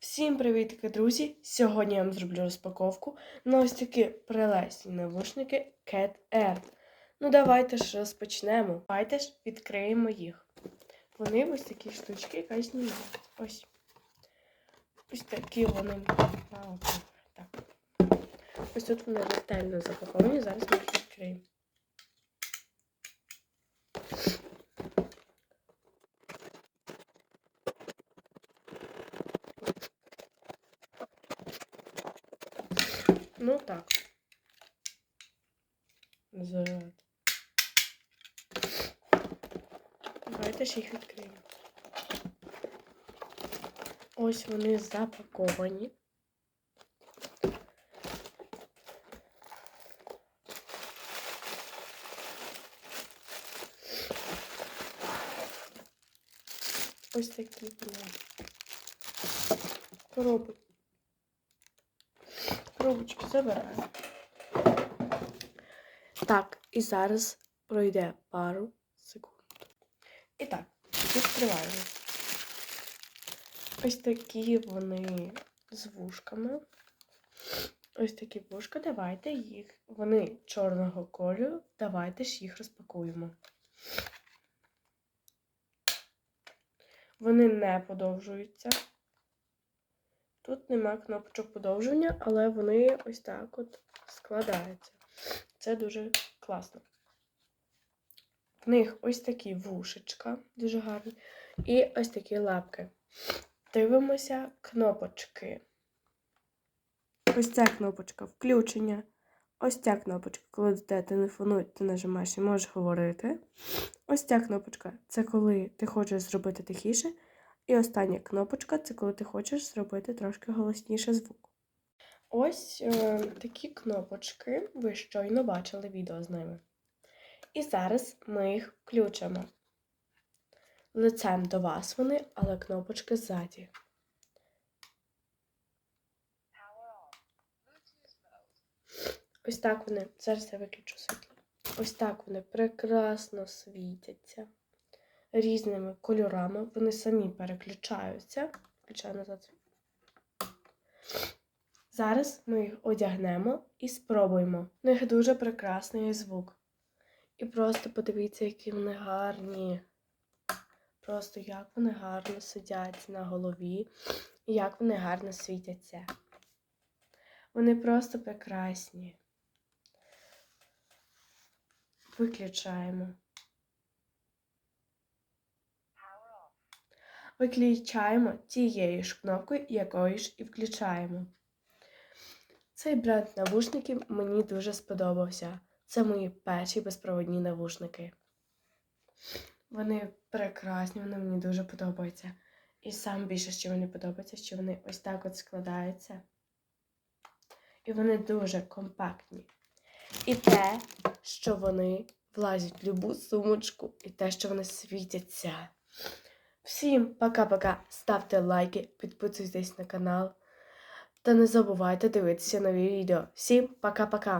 Всім привітки, друзі! Сьогодні я вам зроблю розпаковку на ось такі прелесні навушники Cat Air. Ну, давайте ж розпочнемо. Давайте ж відкриємо їх. Вони ось такі штучки, якась знімають. Ось. Ось такі вони. Так. Ось тут вони ретельно запаковані, зараз ми їх відкриємо. Ну так. Називають. Давайте ж їх відкриємо. Ось вони запаковані. Ось такі вони. Коробки. Коробочки забираємо. Так, і зараз пройде пару секунд. І так, відкриваємо. Ось такі вони з вушками. Ось такі вушка. Давайте їх. Вони чорного кольору. Давайте ж їх розпакуємо. Вони не подовжуються. Тут нема кнопочок подовження, але вони ось так от складаються. Це дуже класно. В них ось такі вушечка, дуже гарні, і ось такі лапки. Дивимося кнопочки. Ось ця кнопочка включення. Ось ця кнопочка, коли до тебе телефонують, ти нажимаєш і можеш говорити. Ось ця кнопочка це коли ти хочеш зробити тихіше. І остання кнопочка це коли ти хочеш зробити трошки голосніше звук. Ось е, такі кнопочки. Ви щойно бачили відео з ними. І зараз ми їх включимо. Лицем до вас вони, але кнопочки ззаді. Ось так вони. Зараз я виключу світло. Ось так вони прекрасно світяться різними кольорами. Вони самі переключаються. Включаю назад. Зараз ми їх одягнемо і спробуємо. У них дуже прекрасний звук. І просто подивіться, які вони гарні. Просто як вони гарно сидять на голові, і як вони гарно світяться. Вони просто прекрасні. Виключаємо. Виключаємо тією ж кнопкою, якою ж і включаємо. Цей бренд навушників мені дуже сподобався. Це мої перші безпроводні навушники. Вони прекрасні, вони мені дуже подобаються. І саме більше, що мені подобається, що вони ось так от складаються. І вони дуже компактні. І те, що вони влазять в любу сумочку, і те, що вони світяться. Всім пока-пока. Ставте лайки, підписуйтесь на канал. Та не забувайте дивитися нові відео. Всім пока-пока!